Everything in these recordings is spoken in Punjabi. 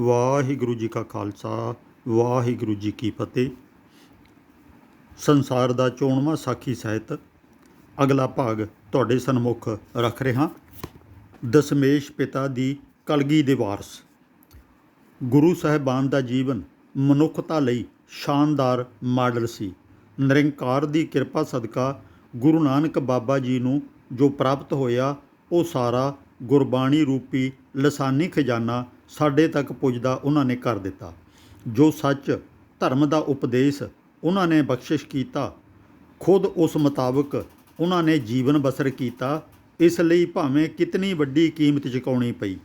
ਵਾਹਿਗੁਰੂ ਜੀ ਕਾ ਖਾਲਸਾ, ਵਾਹਿਗੁਰੂ ਜੀ ਕੀ ਫਤਿਹ। ਸੰਸਾਰ ਦਾ ਚੋਣਵਾਂ ਸਾਖੀ ਸਾਹਿਤ, ਅਗਲਾ ਭਾਗ ਤੁਹਾਡੇ ਸਨਮੁਖ ਰੱਖ ਰਿਹਾ। ਦਸ਼ਮੇਸ਼ ਪਿਤਾ ਦੀ ਕਲਗੀ ਦੇ ਵਾਰਸ। ਗੁਰੂ ਸਾਹਿਬਾਨ ਦਾ ਜੀਵਨ ਮਨੁੱਖਤਾ ਲਈ ਸ਼ਾਨਦਾਰ ਮਾਡਲ ਸੀ। ਨਿਰੰਕਾਰ ਦੀ ਕਿਰਪਾ ਸਦਕਾ ਗੁਰੂ ਨਾਨਕ ਬਾਬਾ ਜੀ ਨੂੰ ਜੋ ਪ੍ਰਾਪਤ ਹੋਇਆ, ਉਹ ਸਾਰਾ ਗੁਰਬਾਣੀ ਰੂਪੀ ਲਸਾਨੀ ਖਜ਼ਾਨਾ ਸਾਡੇ ਤੱਕ ਪੁੱਜਦਾ ਉਹਨਾਂ ਨੇ ਕਰ ਦਿੱਤਾ। ਜੋ ਸੱਚ ਧਰਮ ਦਾ ਉਪਦੇਸ਼ ਉਹਨਾਂ ਨੇ ਬਖਸ਼ਿਸ਼ ਕੀਤਾ, ਖੁਦ ਉਸ ਮੁਤਾਬਕ ਉਹਨਾਂ ਨੇ ਜੀਵਨ ਬਸਰ ਕੀਤਾ, ਇਸ ਲਈ ਭਾਵੇਂ ਕਿਤਨੀ ਵੱਡੀ ਕੀਮਤ ਚੁਕਾਉਣੀ ਪਈ।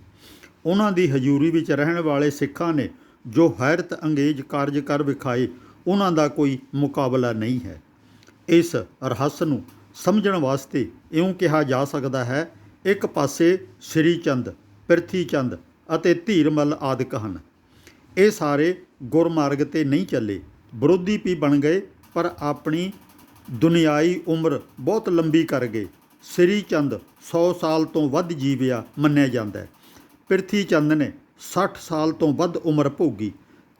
ਉਹਨਾਂ ਦੀ ਹਜ਼ੂਰੀ ਵਿੱਚ ਰਹਿਣ ਵਾਲੇ ਸਿੱਖਾਂ ਨੇ ਜੋ ਹੈਰਤ ਅੰਗੇਜ਼ ਕਾਰਜ ਕਰ ਵਿਖਾਏ, ਉਹਨਾਂ ਦਾ ਕੋਈ ਮੁਕਾਬਲਾ ਨਹੀਂ ਹੈ। ਇਸ ਰਹੱਸ ਨੂੰ ਸਮਝਣ ਵਾਸਤੇ ਇਉਂ ਕਿਹਾ ਜਾ ਸਕਦਾ ਹੈ, ਇੱਕ ਪਾਸੇ ਸ੍ਰੀ ਚੰਦ, ਪ੍ਰਿਥੀ ਚੰਦ ਅਤੇ ਧੀਰਮਲ ਆਦਿਕ ਹਨ। ਇਹ ਸਾਰੇ ਗੁਰਮਾਰਗ ਤੇ ਨਹੀਂ ਚੱਲੇ। ਵਿਰੋਧੀ ਵੀ ਬਣ ਗਏ, ਪਰ ਆਪਣੀ ਦੁਨਿਆਈ ਉਮਰ ਬਹੁਤ ਲੰਬੀ ਕਰ ਗਏ। ਸ੍ਰੀ ਚੰਦ 100 ਸਾਲ ਤੋਂ ਵੱਧ ਜੀਵਿਆ ਮੰਨਿਆ ਜਾਂਦਾ ਹੈ। ਪ੍ਰਿਥੀ ਚੰਦ ਨੇ 60 ਸਾਲ ਤੋਂ ਵੱਧ ਉਮਰ ਭੋਗੀ।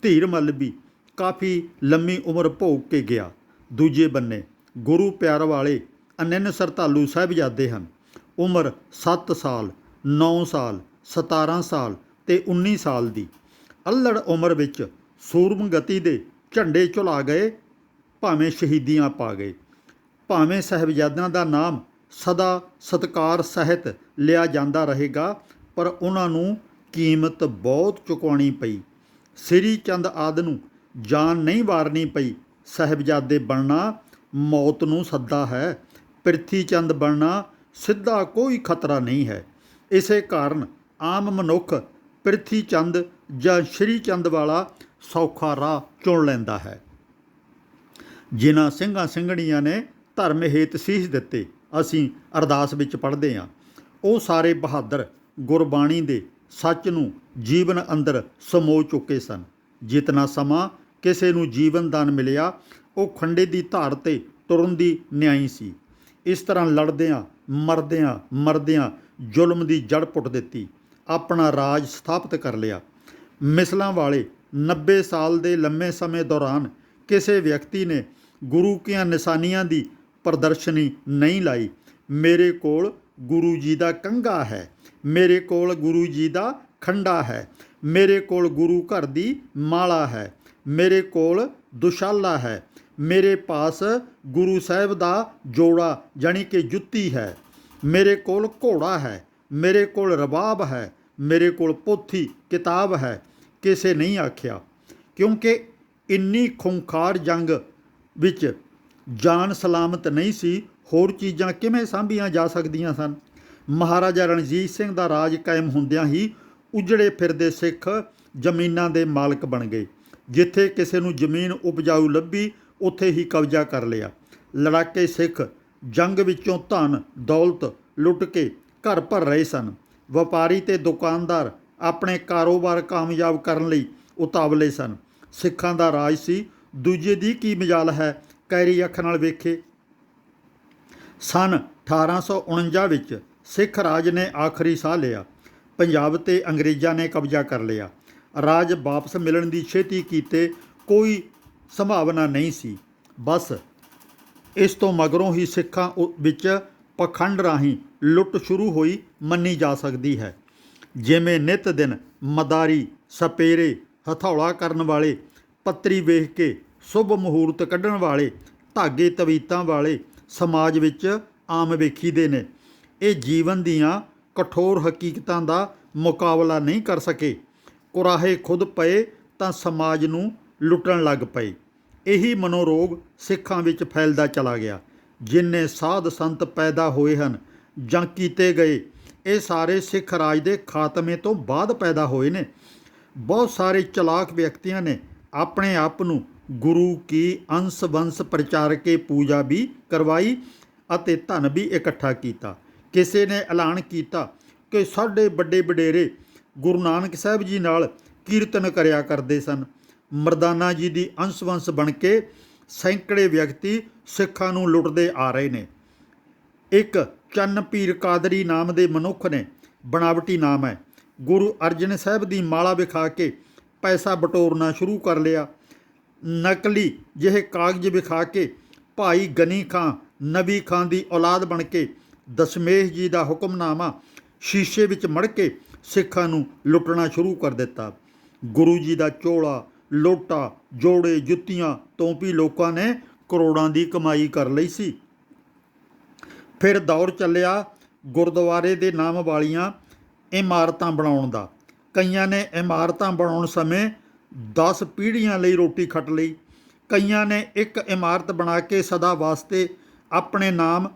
ਧੀਰਮਲ ਵੀ ਕਾਫੀ ਲੰਮੀ ਉਮਰ ਭੋਗ ਕੇ ਗਿਆ। ਦੂਜੇ ਬੰਨੇ ਗੁਰੂ ਪਿਆਰ ਵਾਲੇ ਅਨੰਨ ਸਰਤਾਲੂ ਸਾਹਿਬਜ਼ਾਦੇ ਹਨ। ਉਮਰ 7 ਸਾਲ 9 ਸਾਲ 17 ਸਾਲ ਤੇ 19 ਸਾਲ ਦੀ। ਅਲੜ ਉਮਰ ਵਿੱਚ ਸੂਰਮ ਗਤੀ ਦੇ ਝੰਡੇ ਝੁਲਾ ਗਏ, ਭਾਵੇਂ ਸ਼ਹੀਦੀਆਂ ਪਾ ਗਏ। ਭਾਵੇਂ ਸਾਹਿਬਜ਼ਾਦਿਆਂ ਦਾ ਨਾਮ ਸਦਾ ਸਤਕਾਰ ਸਹਿਤ ਲਿਆ ਜਾਂਦਾ ਰਹੇਗਾ, ਪਰ ਉਹਨਾਂ ਨੂੰ ਕੀਮਤ ਬਹੁਤ ਚੁਕਾਉਣੀ ਪਈ। ਸ੍ਰੀ ਚੰਦ ਆਦ ਨੂੰ ਜਾਨ ਨਹੀਂ ਵਾਰਨੀ ਪਈ ਸਾਹਿਬਜ਼ਾਦੇ ਬਣਨਾ। ਮੌਤ ਨੂੰ ਸੱਦਾ ਹੈ, ਪ੍ਰਿਥੀ ਚੰਦ ਬਣਨਾ ਸਿੱਧਾ ਕੋਈ ਖਤਰਾ ਨਹੀਂ ਹੈ। ਇਸੇ ਕਾਰਨ ਆਮ ਮਨੁੱਖ ਪ੍ਰਿਥੀ ਚੰਦ ਜਾਂ ਸ਼੍ਰੀ ਚੰਦ ਵਾਲਾ ਸੌਖਾ ਰਾਹ ਚੁਣ ਲੈਂਦਾ ਹੈ। ਜਿਨ੍ਹਾਂ ਸਿੰਘਾਂ ਸਿੰਘਣੀਆਂ ਨੇ ਧਰਮ ਹੇਤ ਸੀਸ ਦਿੱਤੇ, ਅਸੀਂ ਅਰਦਾਸ ਵਿੱਚ ਪੜ੍ਹਦੇ ਹਾਂ। ਉਹ ਸਾਰੇ ਬਹਾਦਰ ਗੁਰਬਾਣੀ ਦੇ ਸੱਚ ਨੂੰ ਜੀਵਨ ਅੰਦਰ ਸਮੋ ਚੁੱਕੇ ਸਨ। ਜਿਤਨਾ ਸਮਾਂ ਕਿਸੇ ਨੂੰ ਜੀਵਨ ਦਾਨ ਮਿਲਿਆ, ਉਹ ਖੰਡੇ ਦੀ ਧਾਰ ਤੇ ਤੁਰਨ ਦੀ ਨਿਆਈ ਸੀ। ਇਸ ਤਰ੍ਹਾਂ ਲੜਦਿਆਂ, ਮਰਦਿਆਂ ਮਰਦਿਆਂ ਜ਼ੁਲਮ ਦੀ ਜੜ ਪੁੱਟ ਦਿੱਤੀ। ਆਪਣਾ ਰਾਜ ਸਥਾਪਿਤ ਕਰ ਲਿਆ। ਮਿਸਲਾਂ ਵਾਲੇ 90 ਸਾਲ ਦੇ ਲੰਮੇ ਸਮੇਂ ਦੌਰਾਨ ਕਿਸੇ ਵਿਅਕਤੀ ਨੇ ਗੁਰੂ ਕੀਆਂ ਨਿਸ਼ਾਨੀਆਂ ਦੀ ਪ੍ਰਦਰਸ਼ਨੀ ਨਹੀਂ ਲਾਈ। ਮੇਰੇ ਕੋਲ ਗੁਰੂ ਜੀ ਦਾ ਕੰਗਾ ਹੈ। ਮੇਰੇ ਕੋਲ ਗੁਰੂ ਜੀ ਦਾ ਖੰਡਾ ਹੈ। ਮੇਰੇ ਕੋਲ ਗੁਰੂ ਘਰ ਦੀ ਮਾਲਾ ਹੈ। ਮੇਰੇ ਕੋਲ ਦੁਸ਼ਾਲਾ ਹੈ। ਮੇਰੇ ਪਾਸ ਗੁਰੂ ਸਾਹਿਬ ਦਾ ਜੋੜਾ ਜਾਨੀ ਕਿ ਜੁੱਤੀ ਹੈ। ਮੇਰੇ ਕੋਲ ਘੋੜਾ ਹੈ। ਮੇਰੇ ਕੋਲ ਰਬਾਬ ਹੈ, ਮੇਰੇ ਕੋਲ ਪੋਥੀ, ਕਿਤਾਬ ਹੈ। ਕਿਸੇ ਨਹੀਂ ਆਖਿਆ, ਕਿਉਂਕਿ ਇੰਨੀ ਖੁੰਖਾਰ ਜੰਗ ਵਿੱਚ ਜਾਨ ਸਲਾਮਤ ਨਹੀਂ ਸੀ, ਹੋਰ ਚੀਜ਼ਾਂ ਕਿਵੇਂ ਸਾਂਭੀਆਂ ਜਾ ਸਕਦੀਆਂ ਸਨ? ਮਹਾਰਾਜਾ ਰਣਜੀਤ ਸਿੰਘ ਦਾ ਰਾਜ ਕਾਇਮ ਹੁੰਦਿਆਂ ਹੀ ਉਜੜੇ ਫਿਰਦੇ ਸਿੱਖ ਜ਼ਮੀਨਾਂ ਦੇ ਮਾਲਕ ਬਣ ਗਏ। ਜਿੱਥੇ ਕਿਸੇ ਨੂੰ ਜ਼ਮੀਨ ਉਪਜਾਊ ਲੱਭੀ, ਉੱਥੇ ਹੀ ਕਬਜ਼ਾ ਕਰ ਲਿਆ। ਲੜਾਕੇ ਸਿੱਖ ਜੰਗ ਵਿੱਚੋਂ ਧਨ, ਦੌਲਤ ਲੁੱਟ ਕੇ ਘਰ ਭਰ ਰਹੇ ਸਨ। ਵਪਾਰੀ ਤੇ ਦੁਕਾਨਦਾਰ ਆਪਣੇ ਕਾਰੋਬਾਰ ਕਾਮਯਾਬ ਕਰਨ ਲਈ ਉਤਾਵਲੇ ਸਨ। ਸਿੱਖਾਂ ਦਾ ਰਾਜ ਸੀ। ਦੂਜੇ ਦੀ ਕੀ ਮਜਾਲ ਹੈ? ਕੈਰੀ ਅੱਖ ਨਾਲ ਵੇਖੇ। ਸਨ 1849 ਵਿੱਚ ਸਿੱਖ ਰਾਜ ਨੇ ਆਖਰੀ ਸਾਹ ਲਿਆ। ਪੰਜਾਬ ਤੇ ਅੰਗਰੇਜ਼ਾਂ ਨੇ ਕਬਜ਼ਾ ਕਰ ਲਿਆ। ਰਾਜ ਵਾਪਸ ਮਿਲਣ ਦੀ ਛੇਤੀ ਕੀਤੇ ਕੋਈ ਸੰਭਾਵਨਾ ਨਹੀਂ ਸੀ। ਬਸ ਇਸ ਤੋਂ ਮਗਰੋਂ ਹੀ ਸਿੱਖਾਂ ਉ- ਵਿੱਚ ਪਖੰਡ ਰਾਹੀਂ ਲੁੱਟ ਸ਼ੁਰੂ ਹੋਈ ਮੰਨੀ ਜਾ ਸਕਦੀ ਹੈ। ਜਿਵੇਂ ਨਿਤ ਦਿਨ ਮਦਾਰੀ, ਸਪੇਰੇ ਹਥੌਲਾ ਕਰਨ ਵਾਲੇ, ਪੱਤਰੀ ਵੇਖ ਕੇ ਸ਼ੁਭ ਮਹੂਰਤ ਕੱਢਣ ਵਾਲੇ, ਧਾਗੇ ਤਵੀਤਾਂ ਵਾਲੇ ਸਮਾਜ ਵਿੱਚ ਆਮ ਵੇਖੀਦੇ ਨੇ। ਇਹ ਜੀਵਨ ਦੀਆਂ ਕਠੋਰ ਹਕੀਕਤਾਂ ਦਾ ਮੁਕਾਬਲਾ ਨਹੀਂ ਕਰ ਸਕੇ। ਕੁਰਾਹੇ ਖੁਦ ਪਏ ਤਾਂ ਸਮਾਜ ਨੂੰ ਲੁੱਟਣ ਲੱਗ ਪਏ। ਇਹੀ ਮਨੋਰੋਗ ਸਿੱਖਾਂ ਵਿੱਚ ਫੈਲਦਾ ਚਲਾ ਗਿਆ, ਜਿੰਨੇ ਸਾਧ ਸੰਤ ਪੈਦਾ ਹੋਏ ਹਨ ਜਾਂ ਕੀਤੇ ਗਏ। ਇਹ ਸਾਰੇ ਸਿੱਖ ਰਾਜ ਦੇ ਖਾਤਮੇ ਤੋਂ ਬਾਅਦ ਪੈਦਾ ਹੋਏ ਨੇ। ਬਹੁਤ ਸਾਰੇ ਚਲਾਕ ਵਿਅਕਤੀਆਂ ਨੇ ਆਪਣੇ ਆਪ ਨੂੰ ਗੁਰੂ ਕੀ ਅੰਸ਼ ਵੰਸ਼ ਪ੍ਰਚਾਰ ਕੇ ਪੂਜਾ ਵੀ ਕਰਵਾਈ ਅਤੇ ਧਨ ਵੀ ਇਕੱਠਾ ਕੀਤਾ। ਕਿਸੇ ਨੇ ਐਲਾਨ ਕੀਤਾ ਕਿ ਸਾਡੇ ਵੱਡੇ ਵਡੇਰੇ ਗੁਰੂ ਨਾਨਕ ਸਾਹਿਬ ਜੀ ਨਾਲ ਕੀਰਤਨ ਕਰਿਆ ਕਰਦੇ ਸਨ। ਮਰਦਾਨਾ ਜੀ ਦੀ ਅੰਸ਼ ਵੰਸ਼ ਬਣ ਕੇ ਸੈਂਕੜੇ ਵਿਅਕਤੀ ਸਿੱਖਾਂ ਨੂੰ ਲੁੱਟਦੇ ਆ ਰਹੇ ਨੇ। ਇੱਕ ਚੰਨ ਪੀਰ ਕਾਦਰੀ ਨਾਮ ਦੇ ਮਨੁੱਖ ਨੇ ਬਣਾਵਟੀ ਨਾਮ ਹੈ। ਗੁਰੂ ਅਰਜਨ ਸਾਹਿਬ ਦੀ ਮਾਲਾ ਵਿਖਾ ਕੇ ਪੈਸਾ ਬਟੋਰਨਾ ਸ਼ੁਰੂ ਕਰ ਲਿਆ। ਨਕਲੀ ਜਿਹੇ ਕਾਗਜ਼ ਵਿਖਾ ਕੇ ਭਾਈ ਗਨੀ ਖਾਂ ਨਬੀ ਖਾਂ ਦੀ ਔਲਾਦ ਬਣ ਕੇ ਦਸ਼ਮੇਸ਼ ਜੀ ਦਾ ਹੁਕਮਨਾਮਾ ਸ਼ੀਸ਼ੇ ਵਿੱਚ ਮੜ ਕੇ ਸਿੱਖਾਂ ਨੂੰ ਲੁੱਟਣਾ ਸ਼ੁਰੂ ਕਰ ਦਿੱਤਾ। ਗੁਰੂ ਜੀ ਦਾ ਚੋਲਾ, ਲੋਟਾ, ਜੋੜੇ, ਜੁੱਤੀਆਂ ਤੋਂ ਵੀ ਲੋਕਾਂ ਨੇ ਕਰੋੜਾਂ ਦੀ ਕਮਾਈ ਕਰ ਲਈ ਸੀ। ਫਿਰ ਦੌਰ ਚੱਲਿਆ ਗੁਰਦੁਆਰੇ ਦੇ ਨਾਮ ਵਾਲੀਆਂ ਇਮਾਰਤਾਂ ਬਣਾਉਣ ਦਾ। ਕਈਆਂ ਨੇ ਇਮਾਰਤਾਂ ਬਣਾਉਣ ਸਮੇਂ 10 ਪੀੜ੍ਹੀਆਂ ਲਈ ਰੋਟੀ ਖੱਟ ਲਈ। ਕਈਆਂ ਨੇ ਇੱਕ ਇਮਾਰਤ ਬਣਾ ਕੇ ਸਦਾ ਵਾਸਤੇ ਆਪਣੇ ਨਾਮ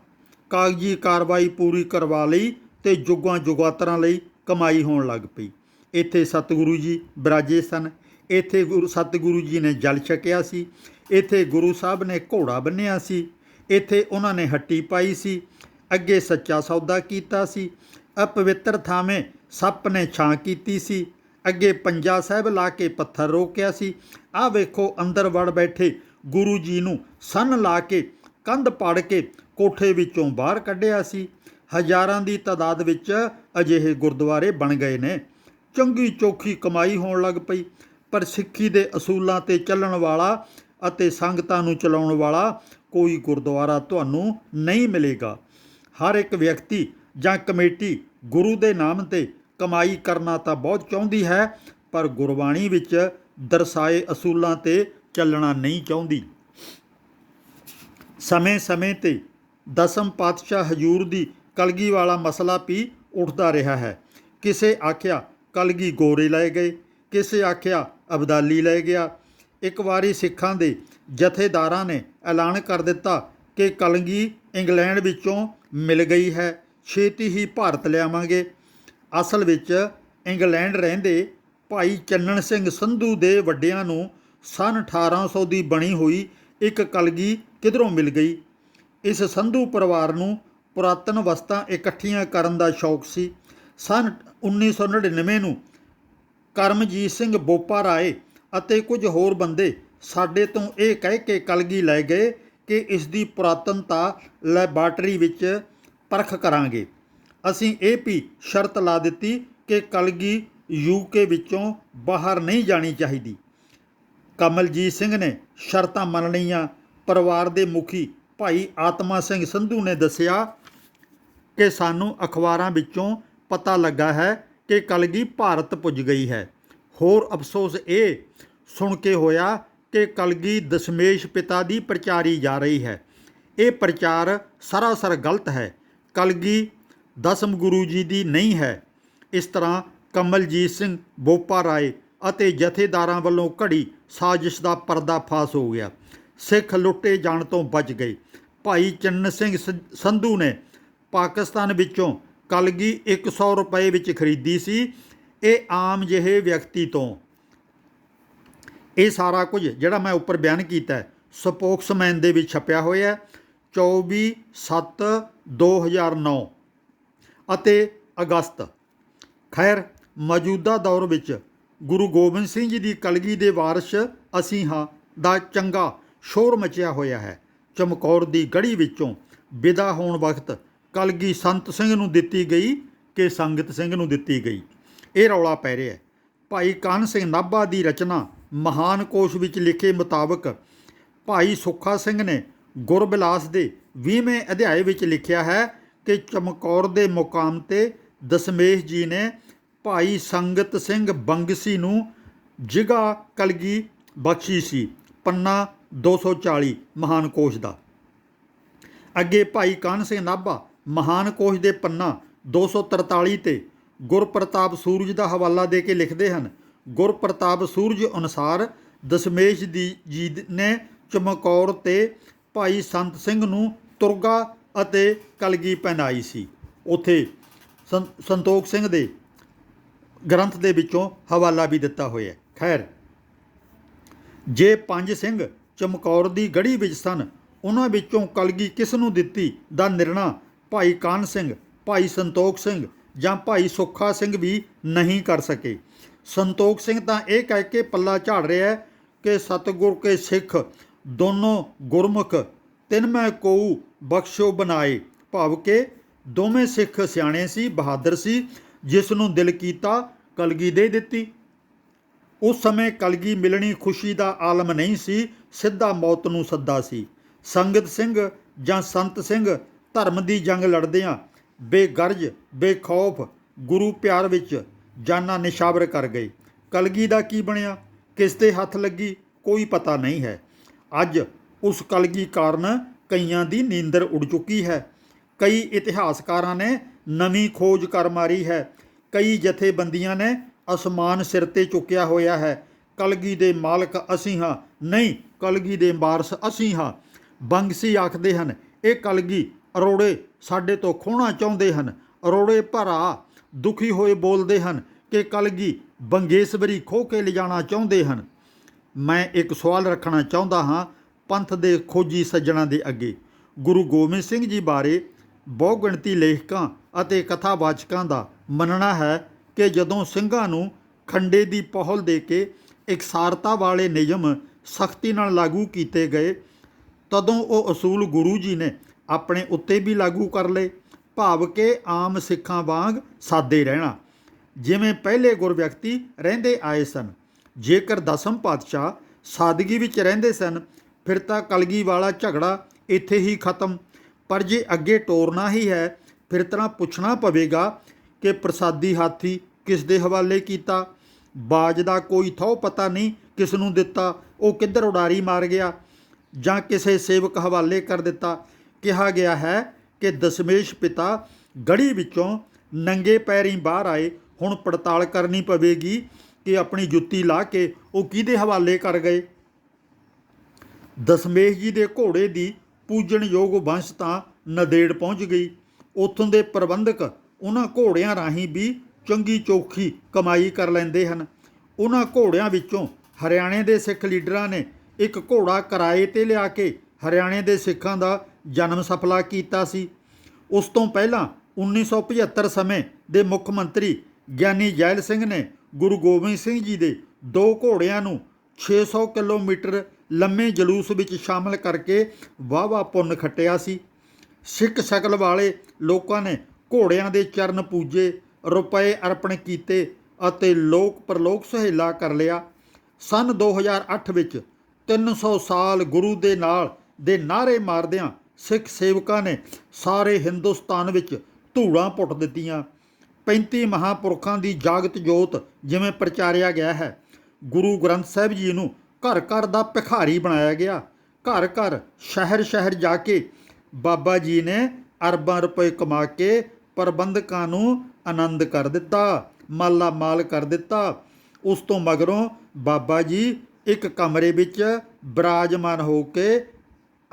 ਕਾਗਜ਼ੀ ਕਾਰਵਾਈ ਪੂਰੀ ਕਰਵਾ ਲਈ ਤੇ ਜੁਗਾਂ ਜੁਗਾਤਰਾਂ ਲਈ ਕਮਾਈ ਹੋਣ ਲੱਗ ਪਈ। ਇੱਥੇ ਸਤਿਗੁਰੂ ਜੀ ਬਿਰਾਜੇ ਸਨ। ਇੱਥੇ ਗੁਰੂ ਸਤਿਗੁਰੂ ਜੀ ਨੇ ਜਲ ਛਕਿਆ ਸੀ। ਇੱਥੇ ਗੁਰੂ ਸਾਹਿਬ ਨੇ ਘੋੜਾ ਬੰਨਿਆ ਸੀ। ਇੱਥੇ ਉਹਨਾਂ ਨੇ ਹੱਟੀ ਪਾਈ ਸੀ, ਅੱਗੇ ਸੱਚਾ ਸੌਦਾ ਕੀਤਾ ਸੀ, ਅਪਵਿੱਤਰ ਥਾਵੇਂ ਸੱਪ ਨੇ ਛਾਂ ਕੀਤੀ ਸੀ, ਅੱਗੇ ਪੰਜਾ ਸਾਹਿਬ ਲਾ ਕੇ ਪੱਥਰ ਰੋਕਿਆ ਸੀ। ਆਹ ਵੇਖੋ ਅੰਦਰ ਵੜ ਬੈਠੇ ਗੁਰੂ ਜੀ ਨੂੰ ਸੰਨ ਲਾ ਕੇ ਕੰਧ ਪਾੜ ਕੇ ਕੋਠੇ ਵਿੱਚੋਂ ਬਾਹਰ ਕੱਢਿਆ ਸੀ। ਹਜ਼ਾਰਾਂ ਦੀ ਤਾਦਾਦ ਵਿੱਚ ਅਜਿਹੇ ਗੁਰਦੁਆਰੇ ਬਣ ਗਏ ਨੇ। ਚੰਗੀ ਚੋਖੀ ਕਮਾਈ ਹੋਣ ਲੱਗ ਪਈ, ਪਰ ਸਿੱਖੀ ਦੇ ਅਸੂਲਾਂ ਤੇ ਚੱਲਣ ਵਾਲਾ ਅਤੇ ਸੰਗਤਾਂ ਨੂੰ ਚਲਾਉਣ ਵਾਲਾ ਕੋਈ ਗੁਰਦੁਆਰਾ ਤੁਹਾਨੂੰ ਨਹੀਂ ਮਿਲੇਗਾ। ਹਰ ਇੱਕ ਵਿਅਕਤੀ ਜਾਂ ਕਮੇਟੀ ਗੁਰੂ ਦੇ ਨਾਮ ਤੇ ਕਮਾਈ ਕਰਨਾ ਤਾਂ ਬਹੁਤ ਚਾਹੁੰਦੀ ਹੈ, ਪਰ ਗੁਰਬਾਣੀ ਵਿੱਚ ਦਰਸਾਏ ਅਸੂਲਾਂ ਤੇ ਚੱਲਣਾ ਨਹੀਂ ਚਾਹੁੰਦੀ। ਸਮੇਂ-ਸਮੇਂ ਤੇ ਦਸਮ ਪਾਤਸ਼ਾਹ ਹਜੂਰ ਦੀ ਕਲਗੀ ਵਾਲਾ ਮਸਲਾ ਵੀ ਉੱਠਦਾ ਰਿਹਾ ਹੈ। ਕਿਸੇ ਆਖਿਆ ਕਲਗੀ ਗੋਰੇ ਲਏ ਗਏ, ਕਿਸੇ ਆਖਿਆ ਅਬਦਾਲੀ ਲੈ ਗਿਆ ਇੱਕ ਵਾਰੀ ਸਿੱਖਾਂ ਦੇ ਜਥੇਦਾਰਾਂ ਨੇ ਐਲਾਨ ਕਰ ਦਿੱਤਾ ਕਿ ਕਲਗੀ ਇੰਗਲੈਂਡ ਵਿੱਚੋਂ ਮਿਲ ਗਈ ਹੈ। ਛੇਤੀ ਹੀ ਭਾਰਤ ਲਿਆਵਾਂਗੇ। ਅਸਲ ਵਿੱਚ ਇੰਗਲੈਂਡ ਰਹਿੰਦੇ ਭਾਈ ਚੰਨਣ ਸਿੰਘ ਸੰਧੂ ਦੇ ਵੱਡਿਆਂ ਨੂੰ ਸਨ 1800 ਦੀ ਬਣੀ ਹੋਈ ਇੱਕ ਕਲਗੀ ਕਿਧਰੋਂ ਮਿਲ ਗਈ? ਇਸ ਸੰਧੂ ਪਰਿਵਾਰ ਨੂੰ ਪੁਰਾਤਨ ਵਸਤਾਂ ਇਕੱਠੀਆਂ ਕਰਨ ਦਾ ਸ਼ੌਕ ਸੀ। ਸਨ 1999 ਨੂੰ ਕਰਮਜੀਤ ਸਿੰਘ ਬੋਪਾ ਰਾਏ ਅਤੇ ਕੁਝ ਹੋਰ ਬੰਦੇ ਸਾਡੇ ਤੋਂ ਇਹ ਕਹਿ ਕੇ ਕਲਗੀ ਲੈ ਗਏ ਕਿ ਇਸ ਦੀ ਪੁਰਾਤਨਤਾ ਲੈਬਾਰਟਰੀ ਵਿੱਚ ਪਰਖ ਕਰਾਂਗੇ। ਅਸੀਂ ਇਹ ਵੀ ਸ਼ਰਤ ਲਾ ਦਿੱਤੀ ਕਿ ਕਲਗੀ ਯੂਕੇ ਵਿੱਚੋਂ ਬਾਹਰ ਨਹੀਂ ਜਾਣੀ ਚਾਹੀਦੀ। ਕਮਲਜੀਤ ਸਿੰਘ ਨੇ ਸ਼ਰਤਾਂ ਮੰਨ ਲਈਆਂ। ਪਰਿਵਾਰ ਦੇ ਮੁਖੀ ਭਾਈ ਆਤਮਾ ਸਿੰਘ ਸੰਧੂ ਨੇ ਦੱਸਿਆ ਕਿ ਸਾਨੂੰ ਅਖਬਾਰਾਂ ਵਿੱਚੋਂ ਪਤਾ ਲੱਗਾ ਹੈ ਕਿ ਕਲਗੀ ਭਾਰਤ ਪੁੱਜ ਗਈ ਹੈ। ਹੋਰ ਅਫਸੋਸ ਇਹ ਸੁਣ ਕੇ ਹੋਇਆ ਕਿ ਕਲਗੀ ਦਸ਼ਮੇਸ਼ ਪਿਤਾ ਦੀ ਪ੍ਰਚਾਰੀ ਜਾ ਰਹੀ ਹੈ। ਇਹ ਪ੍ਰਚਾਰ ਸਰਾਸਰ ਗਲਤ ਹੈ। ਕਲਗੀ ਦਸਮ ਗੁਰੂ ਜੀ ਦੀ ਨਹੀਂ ਹੈ। ਇਸ ਤਰ੍ਹਾਂ ਕਮਲਜੀਤ ਸਿੰਘ ਬੋਪਾ ਰਾਏ ਅਤੇ ਜਥੇਦਾਰਾਂ ਵੱਲੋਂ ਘੜੀ ਸਾਜ਼ਿਸ਼ ਦਾ ਪਰਦਾਫਾਸ਼ ਹੋ ਗਿਆ। ਸਿੱਖ ਲੁੱਟੇ ਜਾਣ ਤੋਂ ਬਚ ਗਏ। ਭਾਈ ਚੰਨ ਸਿੰਘ ਸੰਧੂ ਨੇ ਪਾਕਿਸਤਾਨ ਵਿੱਚੋਂ ਕਲਗੀ 100 ਰੁਪਏ ਵਿੱਚ ਖਰੀਦੀ ਸੀ। ਇਹ ਆਮ ਜਿਹੇ ਵਿਅਕਤੀ ਤੋਂ। ਇਹ ਸਾਰਾ ਕੁਝ ਜਿਹੜਾ ਮੈਂ ਉੱਪਰ ਬਿਆਨ ਕੀਤਾ ਸਪੋਕਸਮੈਨ ਦੇ ਵਿੱਚ ਛਪਿਆ ਹੋਇਆ ਹੈ 24 7 2009 ਅਤੇ ਅਗਸਤ। ਖੈਰ, ਮੌਜੂਦਾ ਦੌਰ ਵਿੱਚ ਗੁਰੂ ਗੋਬਿੰਦ ਸਿੰਘ ਜੀ ਦੀ ਕਲਗੀ ਦੇ ਵਾਰਿਸ ਅਸੀਂ ਹਾਂ ਦਾ ਚੰਗਾ ਸ਼ੋਰ ਮਚਿਆ ਹੋਇਆ ਹੈ। ਚਮਕੌਰ ਦੀ ਗੜੀ ਵਿੱਚੋਂ ਵਿਦਾ ਹੋਣ ਵਕਤ ਕਲਗੀ ਸੰਤ ਸਿੰਘ ਨੂੰ ਦਿੱਤੀ ਗਈ ਕਿ ਸੰਗਤ ਸਿੰਘ ਨੂੰ ਦਿੱਤੀ ਗਈ। ਇਹ ਰੌਲਾ ਪੈ ਰਿਹਾ ਹੈ। ਭਾਈ ਕਾਨ ਸਿੰਘ ਨਾਭਾ ਦੀ ਰਚਨਾ ਮਹਾਨ ਕੋਸ਼ ਵਿੱਚ ਲਿਖੇ ਮੁਤਾਬਕ ਭਾਈ ਸੁੱਖਾ ਸਿੰਘ ਨੇ ਗੁਰਬਿਲਾਸ ਦੇ 20ਵੇਂ ਅਧਿਆਏ ਵਿੱਚ ਲਿਖਿਆ ਹੈ ਕਿ ਚਮਕੌਰ ਦੇ ਮੁਕਾਮ ਤੇ ਦਸ਼ਮੇਸ਼ ਜੀ ਨੇ ਭਾਈ ਸੰਗਤ ਸਿੰਘ ਬੰਗਸੀ ਨੂੰ ਜਿਗਾ ਕਲਗੀ ਬਖਸ਼ੀ ਸੀ, ਪੰਨਾ 240 ਮਹਾਨ ਕੋਸ਼ ਦਾ। ਅੱਗੇ ਭਾਈ ਕਾਨ ਸਿੰਘ ਨਾਭਾ ਮਹਾਨ ਕੋਸ਼ ਦੇ ਪੰਨਾ 243 ਤੇ ਗੁਰਪ੍ਰਤਾਪ ਸੂਰਜ ਦਾ ਹਵਾਲਾ ਦੇ ਕੇ ਲਿਖਦੇ ਹਨ। ਗੁਰਪ੍ਰਤਾਪ ਸੂਰਜ ਅਨੁਸਾਰ ਦਸ਼ਮੇਸ਼ ਦੀ ਜੀ ਨੇ ਚਮਕੌਰ ਤੇ ਭਾਈ ਸੰਤ ਸਿੰਘ ਨੂੰ ਤੁਰਗਾ ਅਤੇ ਕਲਗੀ ਪਹਿਨਾਈ ਸੀ। ਉਥੇ ਸੰਤੋਖ ਸਿੰਘ ਦੇ ਗ੍ਰੰਥ ਦੇ ਵਿੱਚੋਂ ਹਵਾਲਾ ਵੀ ਦਿੱਤਾ ਹੋਇਆ ਹੈ। ਖੈਰ, ਜੇ ਪੰਜ ਸਿੰਘ ਚਮਕੌਰ ਦੀ ਗੜੀ ਵਿੱਚ ਸਨ, ਉਹਨਾਂ ਵਿੱਚੋਂ ਕਲਗੀ ਕਿਸ ਨੂੰ ਦਿੱਤੀ ਦਾ ਨਿਰਣਾ ਭਾਈ ਕਾਨ ਸਿੰਘ, ਭਾਈ ਸੰਤੋਖ ਸਿੰਘ ਜਾਂ ਭਾਈ ਸੁੱਖਾ ਸਿੰਘ ਵੀ ਨਹੀਂ ਕਰ ਸਕੇ। ਸੰਤੋਖ ਸਿੰਘ ਤਾਂ ਇਹ ਕਹਿ ਕੇ ਪੱਲਾ ਝਾੜ ਰਿਹਾ ਹੈ ਕਿ ਸਤਿਗੁਰ ਕੇ ਸਿੱਖ ਦੋਨੋਂ ਗੁਰਮੁਖ ਤਿੰਨ ਮੈਂ ਕੋਉ ਬਖਸ਼ੋ ਬਣਾਏ। ਭਾਵ ਕਿ ਦੋਵੇਂ ਸਿੱਖ ਸਿਆਣੇ ਸੀ, ਬਹਾਦਰ ਸੀ, ਜਿਸ ਨੂੰ ਦਿਲ ਕੀਤਾ ਕਲਗੀ ਦੇ ਦਿੱਤੀ। ਉਸ ਸਮੇਂ ਕਲਗੀ ਮਿਲਣੀ ਖੁਸ਼ੀ ਦਾ ਆਲਮ ਨਹੀਂ ਸੀ, ਸਿੱਧਾ ਮੌਤ ਨੂੰ ਸੱਦਾ ਸੀ। ਸੰਗਤ ਸਿੰਘ ਜਾਂ ਸੰਤ ਸਿੰਘ ਧਰਮ ਦੀ ਜੰਗ ਲੜਦਿਆਂ ਬੇਗਰਜ, ਬੇਖੌਫ ਗੁਰੂ ਪਿਆਰ ਵਿੱਚ ਜਾਨਾਂ ਨਿਸ਼ਾਵਰ ਕਰ ਗਏ। ਕਲਗੀ ਦਾ ਕੀ ਬਣਿਆ? ਕਿਸ 'ਤੇ ਹੱਥ ਲੱਗੀ? ਕੋਈ ਪਤਾ ਨਹੀਂ ਹੈ। ਅੱਜ ਉਸ ਕਲਗੀ ਕਾਰਨ ਕਈਆਂ ਦੀ ਨੀਂਦਰ ਉੱਡ ਚੁੱਕੀ ਹੈ। ਕਈ ਇਤਿਹਾਸਕਾਰਾਂ ਨੇ ਨਵੀਂ ਖੋਜ ਕਰ ਮਾਰੀ ਹੈ। ਕਈ ਜਥੇਬੰਦੀਆਂ ਨੇ ਅਸਮਾਨ ਸਿਰ ਤੇ ਚੁੱਕਿਆ ਹੋਇਆ ਹੈ। ਕਲਗੀ ਦੇ ਮਾਲਕ ਅਸੀਂ ਹਾਂ। ਨਹੀਂ, ਕਲਗੀ ਦੇ ਵਾਰਸ ਅਸੀਂ ਹਾਂ। ਬੰਗਸੀ ਆਖਦੇ ਹਨ, ਇਹ ਕਲਗੀ ਅਰੋੜੇ ਸਾਡੇ ਤੋਂ ਖੋਣਾ ਚਾਹੁੰਦੇ ਹਨ। ਅਰੋੜੇ ਭਰਾ, ਦੁਖੀ ਹੋਏ ਬੋਲਦੇ ਹਨ ਕਿ ਕਲਗੀ ਬੰਗੇਸ਼ਵਰੀ ਖੋ ਕੇ ਲਿਜਾਣਾ ਚਾਹੁੰਦੇ ਹਨ। ਮੈਂ ਇੱਕ ਸਵਾਲ ਰੱਖਣਾ ਚਾਹੁੰਦਾ ਹਾਂ ਪੰਥ ਦੇ ਖੋਜੀ ਸੱਜਣਾ ਦੇ ਅੱਗੇ। ਗੁਰੂ ਗੋਬਿੰਦ ਸਿੰਘ ਜੀ ਬਾਰੇ ਬਹੁ ਗਿਣਤੀ ਲੇਖਕਾਂ ਅਤੇ ਕਥਾਵਾਚਕਾਂ ਦਾ ਮੰਨਣਾ ਹੈ ਕਿ ਜਦੋਂ ਸਿੰਘਾਂ ਨੂੰ ਖੰਡੇ ਦੀ ਪਹਲ ਦੇ ਕੇ ਇਕਸਾਰਤਾ ਵਾਲੇ ਨਿਯਮ ਸਖਤੀ ਨਾਲ ਲਾਗੂ ਕੀਤੇ ਗਏ, ਤਦੋਂ ਉਹ ਅਸੂਲ ਗੁਰੂ ਜੀ ਨੇ ਆਪਣੇ ਉੱਤੇ ਵੀ ਲਾਗੂ ਕਰ ਲਏ, ਭਾਵ ਕਿ ਆਮ ਸਿੱਖਾਂ ਵਾਂਗ ਸਾਦੇ ਰਹਿਣਾ। ਜਿਵੇਂ ਪਹਿਲੇ ਗੁਰ ਵਿਅਕਤੀ ਰਹਿੰਦੇ ਆਏ ਸਨ, ਜੇਕਰ ਦਸਮ ਪਾਤਸ਼ਾਹ ਸਾਦਗੀ ਵਿੱਚ ਰਹਿੰਦੇ ਸਨ, ਫਿਰ ਤਾਂ ਕਲਗੀ ਵਾਲਾ ਝਗੜਾ ਇੱਥੇ ਹੀ ਖਤਮ। ਪਰ ਜੇ ਅੱਗੇ ਟੋਰਨਾ ਹੀ ਹੈ, ਫਿਰ ਤਾਂ ਪੁੱਛਣਾ ਪਵੇਗਾ ਕਿ ਪ੍ਰਸਾਦੀ ਹਾਥੀ ਕਿਸ ਦੇ ਹਵਾਲੇ ਕੀਤਾ? ਬਾਜ ਦਾ ਕੋਈ ਥੋ ਪਤਾ ਨਹੀਂ ਕਿਸ ਨੂੰ ਦਿੱਤਾ, ਉਹ ਕਿੱਧਰ ਉਡਾਰੀ ਮਾਰ ਗਿਆ ਜਾਂ ਕਿਸੇ ਸੇਵਕ ਹਵਾਲੇ ਕਰ ਦਿੱਤਾ। ਕਿਹਾ ਗਿਆ ਹੈ ਕਿ ਦਸ਼ਮੇਸ਼ ਪਿਤਾ ਗੜੀ ਵਿੱਚੋਂ ਨੰਗੇ ਪੈਰੀਂ ਬਾਹਰ ਆਏ। ਹੁਣ ਪੜਤਾਲ ਕਰਨੀ ਪਵੇਗੀ ਕਿ ਆਪਣੀ ਜੁੱਤੀ ਲਾ ਕੇ ਉਹ ਕਿਹਦੇ ਹਵਾਲੇ ਕਰ ਗਏ। ਦਸ਼ਮੇਸ਼ ਜੀ ਦੇ ਘੋੜੇ ਦੀ ਪੂਜਣਯੋਗ ਵੰਸ਼ ਤਾਂ ਨਦੇੜ ਪਹੁੰਚ ਗਈ। ਉੱਥੋਂ ਦੇ ਪ੍ਰਬੰਧਕ ਉਹਨਾਂ ਘੋੜਿਆਂ ਰਾਹੀਂ ਵੀ ਚੰਗੀ ਚੋਖੀ ਕਮਾਈ ਕਰ ਲੈਂਦੇ ਹਨ। ਉਹਨਾਂ ਘੋੜਿਆਂ ਵਿੱਚੋਂ ਹਰਿਆਣੇ ਦੇ ਸਿੱਖ ਲੀਡਰਾਂ ਨੇ ਇੱਕ ਘੋੜਾ ਕਿਰਾਏ ਤੇ ਲਿਆ ਕੇ ਹਰਿਆਣੇ ਦੇ ਸਿੱਖਾਂ ਦਾ ਜਨਮ ਸਫਲਾ ਕੀਤਾ ਸੀ। ਉਸ ਤੋਂ ਪਹਿਲਾਂ 1975 ਸਮੇਂ ਦੇ ਮੁੱਖ ਮੰਤਰੀ ਗਿਆਨੀ ਜੈਲ ਸਿੰਘ ਨੇ ਗੁਰੂ ਗੋਬਿੰਦ ਸਿੰਘ ਜੀ ਦੇ ਦੋ ਘੋੜਿਆਂ ਨੂੰ 600 ਕਿਲੋਮੀਟਰ ਲੰਮੇ ਜਲੂਸ ਵਿੱਚ ਸ਼ਾਮਲ ਕਰਕੇ ਵਾਹਵਾ ਪੁੰਨ ਖੱਟਿਆ ਸੀ। ਸਿੱਖ ਸ਼ਕਲ ਵਾਲੇ ਲੋਕਾਂ ਨੇ ਘੋੜਿਆਂ ਦੇ ਚਰਨ ਪੂਜੇ, ਰੁਪਏ ਅਰਪਣ ਕੀਤੇ ਅਤੇ ਲੋਕ ਪਰਲੋਕ ਸੁਹੇਲਾ ਕਰ ਲਿਆ। ਸਨ 2008 ਵਿੱਚ 300 ਸਾਲ ਗੁਰੂ ਦੇ ਨਾਲ ਦੇ ਨਾਰੇ ਮਾਰਦਿਆਂ ਸਿੱਖ ਸੇਵਕਾਂ ਨੇ ਸਾਰੇ ਹਿੰਦੁਸਤਾਨ ਵਿੱਚ ਧੂੜਾਂ ਪੁੱਟ ਦਿੱਤੀਆਂ। 35 ਮਹਾਪੁਰਖਾਂ ਦੀ ਜਾਗਤ ਜੋਤ ਜਿਵੇਂ ਪ੍ਰਚਾਰਿਆ ਗਿਆ ਹੈ, ਗੁਰੂ ਗ੍ਰੰਥ ਸਾਹਿਬ ਜੀ ਨੂੰ ਘਰ ਘਰ ਦਾ ਭਿਖਾਰੀ ਬਣਾਇਆ ਗਿਆ। ਘਰ ਘਰ ਸ਼ਹਿਰ ਸ਼ਹਿਰ ਜਾ ਕੇ ਬਾਬਾ ਜੀ ਨੇ ਅਰਬਾਂ ਰੁਪਏ ਕਮਾ ਕੇ ਪ੍ਰਬੰਧਕਾਂ ਨੂੰ ਆਨੰਦ ਕਰ ਦਿੱਤਾ ਮਾਲਾ ਮਾਲ ਕਰ ਦਿੱਤਾ। ਉਸ ਤੋਂ ਮਗਰੋਂ ਬਾਬਾ ਜੀ ਇੱਕ ਕਮਰੇ ਵਿੱਚ ਬਰਾਜਮਾਨ ਹੋ ਕੇ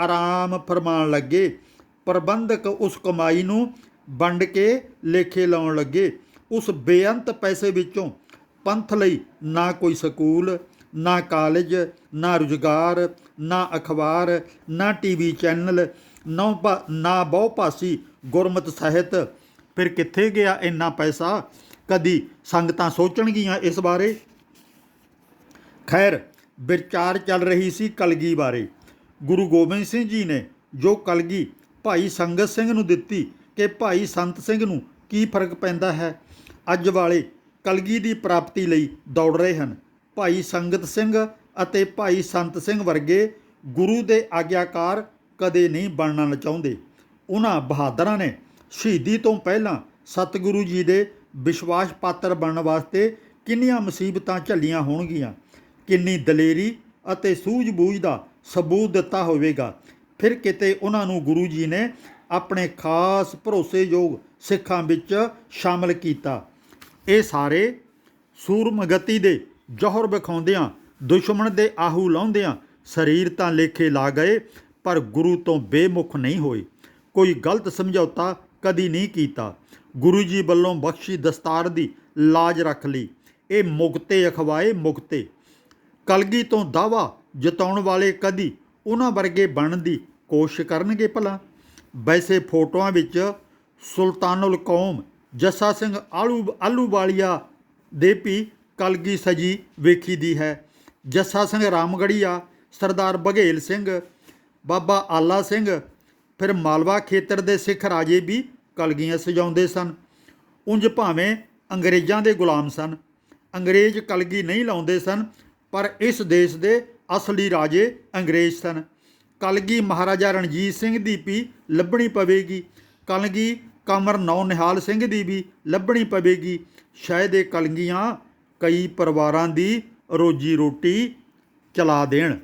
ਆਰਾਮ ਫਰਮਾਨ ਲੱਗੇ। ਪ੍ਰਬੰਧਕ ਉਸ ਕਮਾਈ ਨੂੰ ਵੰਡ ਕੇ ਲੇਖੇ ਲਾਉਣ ਲੱਗੇ। ਉਸ ਬੇਅੰਤ ਪੈਸੇ ਵਿੱਚੋਂ ਪੰਥ ਲਈ ਨਾ ਕੋਈ ਸਕੂਲ, ਨਾ ਕਾਲਜ, ਨਾ ਰੁਜ਼ਗਾਰ, ਨਾ ਅਖਬਾਰ, ਨਾ ਟੀਵੀ ਚੈਨਲ, ਨਾ ਭਾ- ਨਾ ਬਹੁਭਾਸ਼ੀ ਗੁਰਮਤ ਸਾਹਿਤ। ਫਿਰ ਕਿੱਥੇ ਗਿਆ ਇੰਨਾ ਪੈਸਾ? ਕਦੀ ਸੰਗਤਾਂ ਸੋਚਣਗੀਆਂ ਇਸ ਬਾਰੇ? ਖੈਰ, ਵਿਚਾਰ ਚੱਲ ਰਹੀ ਸੀ ਕਲਗੀ ਬਾਰੇ। ਗੁਰੂ ਗੋਬਿੰਦ ਸਿੰਘ ਜੀ ਨੇ ਜੋ ਕਲਗੀ ਭਾਈ ਸੰਗਤ ਸਿੰਘ ਨੂੰ ਦਿੱਤੀ ਕਿ ਭਾਈ ਸੰਤ ਸਿੰਘ ਨੂੰ ਕੀ ਫ਼ਰਕ ਪੈਂਦਾ ਹੈ? ਅੱਜ ਵਾਲੇ ਕਲਗੀ ਦੀ ਪ੍ਰਾਪਤੀ ਲਈ ਦੌੜ ਰਹੇ ਹਨ। ਭਾਈ ਸੰਗਤ ਸਿੰਘ ਅਤੇ ਭਾਈ ਸੰਤ ਸਿੰਘ ਵਰਗੇ ਗੁਰੂ ਦੇ ਆਗਿਆਕਾਰ ਕਦੇ ਨਹੀਂ ਬਣਨਾ ਚਾਹੁੰਦੇ। ਉਹਨਾਂ ਬਹਾਦਰਾਂ ਨੇ ਸ਼ਹੀਦੀ ਤੋਂ ਪਹਿਲਾਂ ਸਤਿਗੁਰੂ ਜੀ ਦੇ ਵਿਸ਼ਵਾਸ ਪਾਤਰ ਬਣਨ ਵਾਸਤੇ ਕਿੰਨੀਆਂ ਮੁਸੀਬਤਾਂ ਝੱਲੀਆਂ ਹੋਣਗੀਆਂ, ਕਿੰਨੀ ਦਲੇਰੀ ਅਤੇ ਸੂਝ-ਬੂਝ ਦਾ ਸਬੂਤ ਦਿੱਤਾ ਹੋਵੇਗਾ। ਫਿਰ ਕਿਤੇ ਉਹਨਾਂ ਨੂੰ ਗੁਰੂ ਜੀ ਨੇ ਆਪਣੇ ਖਾਸ ਭਰੋਸੇਯੋਗ ਸਿੱਖਾਂ ਵਿੱਚ ਸ਼ਾਮਲ ਕੀਤਾ। ਇਹ ਸਾਰੇ ਸੂਰਮਗਤੀ ਦੇ ਜੋਹਰ ਵਿਖਾਉਂਦਿਆਂ, ਦੁਸ਼ਮਣ ਦੇ ਆਹੂ ਲਾਉਂਦਿਆਂ ਸਰੀਰ ਤਾਂ ਲੇਖੇ ਲਾ ਗਏ, ਪਰ ਗੁਰੂ ਤੋਂ ਬੇਮੁਖ ਨਹੀਂ ਹੋਏ। ਕੋਈ ਗਲਤ ਸਮਝੌਤਾ ਕਦੀ ਨਹੀਂ ਕੀਤਾ। ਗੁਰੂ ਜੀ ਵੱਲੋਂ ਬਖਸ਼ੀ ਦਸਤਾਰ ਦੀ ਲਾਜ ਰੱਖ ਲਈ। ਇਹ ਮੁਕਤੇ ਅਖਵਾਏ ਮੁਕਤੇ। ਕਲਗੀ ਤੋਂ ਦਾਵਾ ਜਤਾਉਣ ਵਾਲੇ ਕਦੀ ਉਹਨਾਂ ਵਰਗੇ ਬਣਨ ਦੀ ਕੋਸ਼ਿਸ਼ ਕਰਨਗੇ ਭਲਾ। ਵੈਸੇ ਫੋਟੋਆਂ ਵਿੱਚ ਸੁਲਤਾਨੁਲ ਕੌਮ, ਜੱਸਾ ਸਿੰਘ ਆਲੂ, ਆਲੂਵਾਲੀਆ ਦੇ ਵੀ ਕਲਗੀ ਸਜੀ ਵੇਖੀ ਦੀ ਹੈ। ਜੱਸਾ ਸਿੰਘ ਰਾਮਗੜੀਆ, ਸਰਦਾਰ ਬਘੇਲ ਸਿੰਘ, ਬਾਬਾ ਆਲਾ ਸਿੰਘ, ਫਿਰ ਮਾਲਵਾ ਖੇਤਰ ਦੇ ਸਿੱਖ ਰਾਜੇ ਵੀ ਕਲਗੀਆਂ ਸਜਾਉਂਦੇ ਸਨ। ਉਂਝ ਭਾਵੇਂ ਅੰਗਰੇਜ਼ਾਂ ਦੇ ਗੁਲਾਮ ਸਨ। ਅੰਗਰੇਜ਼ ਕਲਗੀ ਨਹੀਂ ਲਾਉਂਦੇ ਸਨ, ਪਰ ਇਸ ਦੇਸ਼ ਦੇ ਅਸਲੀ ਰਾਜੇ ਅੰਗਰੇਜ਼ ਸਨ। ਕਲਗੀ ਮਹਾਰਾਜਾ ਰਣਜੀਤ ਸਿੰਘ ਦੀ ਵੀ ਲੱਭਣੀ ਪਵੇਗੀ। ਕਲਗੀ ਕਮਰ ਨੌ ਨਿਹਾਲ ਸਿੰਘ ਦੀ ਵੀ ਲੱਭਣੀ ਪਵੇਗੀ। ਸ਼ਾਇਦ ਇਹ ਕਲਗੀਆਂ ਕਈ ਪਰਿਵਾਰਾਂ ਦੀ ਰੋਜੀ ਰੋਟੀ ਚਲਾ ਦੇਣ।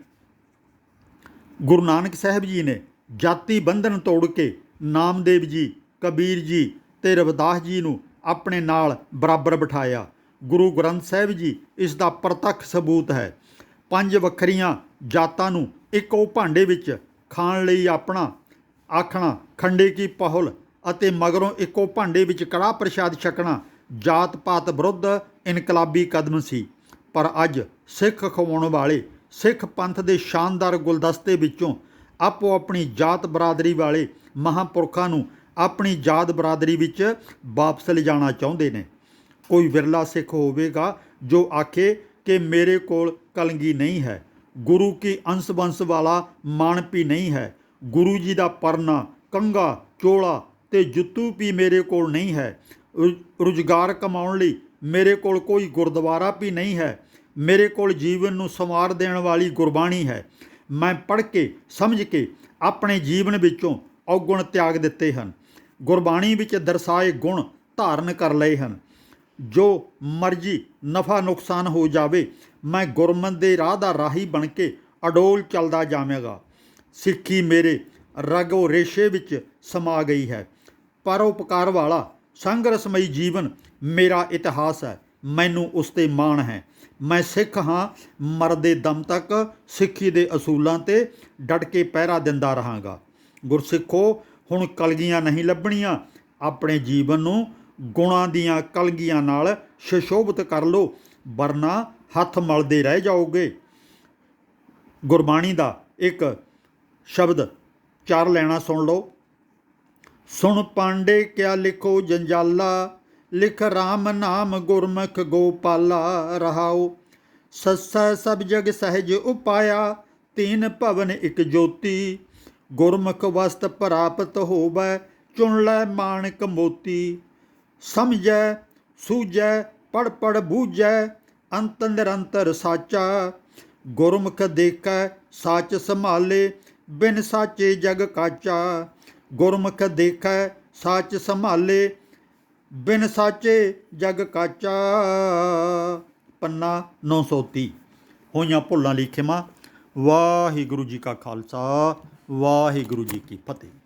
ਗੁਰੂ ਨਾਨਕ ਸਾਹਿਬ ਜੀ ਨੇ ਜਾਤੀ ਬੰਧਨ ਤੋੜ ਕੇ ਨਾਮਦੇਵ ਜੀ, ਕਬੀਰ ਜੀ ਤੇ ਰਵਿਦਾਸ ਜੀ ਨੂੰ ਆਪਣੇ ਨਾਲ ਬਰਾਬਰ ਬਿਠਾਇਆ। ਗੁਰੂ ਗ੍ਰੰਥ ਸਾਹਿਬ ਜੀ, ਇਸ ਦਾ ਪ੍ਰਤੱਖ ਸਬੂਤ ਹੈ ਪੰਜ ਵੱਖਰੀਆਂ ਜਾਤਾਂ ਨੂੰ ਇੱਕੋ ਭਾਂਡੇ ਵਿੱਚ ਖਾਣ ਲਈ ਆਪਣਾ ਆਖਣਾ, ਖੰਡੇ ਕੀ ਪਹੁਲ ਅਤੇ ਮਗਰੋਂ ਇੱਕੋ ਭਾਂਡੇ ਵਿੱਚ ਕੜਾਹ ਪ੍ਰਸ਼ਾਦ ਛਕਣਾ ਜਾਤ ਪਾਤ ਵਿਰੁੱਧ ਇਨਕਲਾਬੀ ਕਦਮ ਸੀ। ਪਰ ਅੱਜ ਸਿੱਖ ਖਵਾਉਣ ਵਾਲੇ, ਸਿੱਖ ਪੰਥ ਦੇ ਸ਼ਾਨਦਾਰ ਗੁਲਦਸਤੇ ਵਿੱਚੋਂ ਆਪੋ ਆਪਣੀ ਜਾਤ ਬਰਾਦਰੀ ਵਾਲੇ ਮਹਾਂਪੁਰਖਾਂ ਨੂੰ ਆਪਣੀ ਜਾਤ ਬਰਾਦਰੀ ਵਿੱਚ ਵਾਪਸ ਲਿਜਾਣਾ ਚਾਹੁੰਦੇ ਨੇ। ਕੋਈ ਵਿਰਲਾ ਸਿੱਖ ਹੋਵੇਗਾ ਜੋ ਆਖੇ ਕਿ ਮੇਰੇ ਕੋਲ ਕਲੰਗੀ ਨਹੀਂ ਹੈ। ਗੁਰੂ ਕੀ ਅੰਸ਼ ਬੰਸ ਵਾਲਾ ਮਾਨਪੀ ਨਹੀਂ ਹੈ। ਗੁਰੂ ਜੀ ਦਾ ਪਰਨਾ ਕੰਗਾ ਚੋਲਾ ਤੇ ਜੁੱਤੂ ਵੀ ਮੇਰੇ ਕੋਲ ਨਹੀਂ ਹੈ। ਰੁਜ਼ਗਾਰ ਕਮਾਉਣ ਲਈ ਮੇਰੇ ਕੋਲ ਕੋਈ ਗੁਰਦੁਆਰਾ ਵੀ ਨਹੀਂ ਹੈ। ਮੇਰੇ ਕੋਲ ਜੀਵਨ ਨੂੰ ਸੰਵਾਰ ਦੇਣ ਵਾਲੀ ਗੁਰਬਾਣੀ ਹੈ। ਮੈਂ ਪੜ੍ਹ ਕੇ, ਸਮਝ ਕੇ ਆਪਣੇ ਜੀਵਨ ਵਿੱਚੋਂ ਔਗੁਣ ਤਿਆਗ ਦਿੱਤੇ ਹਨ। ਗੁਰਬਾਣੀ ਵਿੱਚ ਦਰਸਾਏ ਗੁਣ ਧਾਰਨ ਕਰ ਲਏ ਹਨ। ਜੋ ਮਰਜ਼ੀ ਨਫਾ ਨੁਕਸਾਨ ਹੋ ਜਾਵੇ, ਮੈਂ ਗੁਰਮਤ ਦੇ ਰਾਹ ਦਾ ਰਾਹੀ ਬਣ ਕੇ ਅਡੋਲ ਚੱਲਦਾ ਜਾਵਾਂਗਾ। ਸਿੱਖੀ ਮੇਰੇ ਰਗੋ ਰੇਸ਼ੇ ਵਿੱਚ ਸਮਾ ਗਈ ਹੈ। ਪਰਉਪਕਾਰ ਵਾਲਾ ਸੰਘਰਸ਼ਮਈ ਜੀਵਨ ਮੇਰਾ ਇਤਿਹਾਸ ਹੈ। ਮੈਨੂੰ ਉਸ ਤੇ ਮਾਣ ਹੈ। ਮੈਂ ਸਿੱਖ ਹਾਂ, ਮਰਦੇ ਦਮ ਤੱਕ ਸਿੱਖੀ ਦੇ ਅਸੂਲਾਂ ਤੇ ਡਟ ਕੇ ਪਹਿਰਾ ਦਿੰਦਾ ਰਹਾਂਗਾ। ਗੁਰਸਿੱਖੋ, ਹੁਣ ਕਲਗੀਆਂ ਨਹੀਂ ਲੱਭਣੀਆਂ। ਆਪਣੇ ਜੀਵਨ ਨੂੰ ਗੁਣਾਂ ਦੀਆਂ ਕਲਗੀਆਂ ਨਾਲ ਸ਼ਸ਼ੋਭਿਤ ਕਰ ਲਓ, ਵਰਨਾ ਹੱਥ ਮਲਦੇ ਰਹਿ ਜਾਓਗੇ। ਗੁਰਬਾਣੀ ਦਾ ਇੱਕ ਸ਼ਬਦ ਚਾਰ ਲੈਣਾ ਸੁਣ ਲਓ। ਸੁਣ ਪਾਂਡੇ ਕਿਆ ਲਿਖੋ ਜੰਜਾਲਾ, ਲਿਖ RAM ਨਾਮ ਗੁਰਮੁਖ ਗੋਪਾਲਾ, ਰਹਾਓ। ਸੱਸਾ ਸਭ ਜਗ ਸਹਿਜ ਉਪਾਇਆ, ਤੀਨ ਭਵਨ ਇਕ ਜੋਤੀ। ਗੁਰਮੁਖ ਵਸਤ ਪ੍ਰਾਪਤ ਹੋਵੈ, ਚੁਣ ਲੈ ਮਾਣਕ ਮੋਤੀ। ਸਮਝੈ, ਸੂਝੈ ਪੜ ਪੜ ਬੂਝੈ, ਅੰਤ ਨਿਰੰਤਰ ਸਾਚਾ। ਗੁਰਮੁਖ ਦੇਖੈ, ਸੱਚ ਸੰਭਾਲੇ, ਬਿਨ ਸਾਚੇ ਜਗ ਕਾਚਾ। ਗੁਰਮੁਖ ਦੇਖੈ, ਸਾਚ ਸੰਭਾਲੇ, ਬਿਨ ਸਾਚੇ ਜਗ ਕਾਚਾ। ਪੰਨਾ 930 ਹੋਈਆਂ ਭੁੱਲਾਂ ਲਈ ਖਿਮਾ। ਵਾਹਿਗੁਰੂ ਜੀ ਕਾ ਖਾਲਸਾ, ਵਾਹਿਗੁਰੂ ਜੀ ਕੀ ਫਤਿਹ।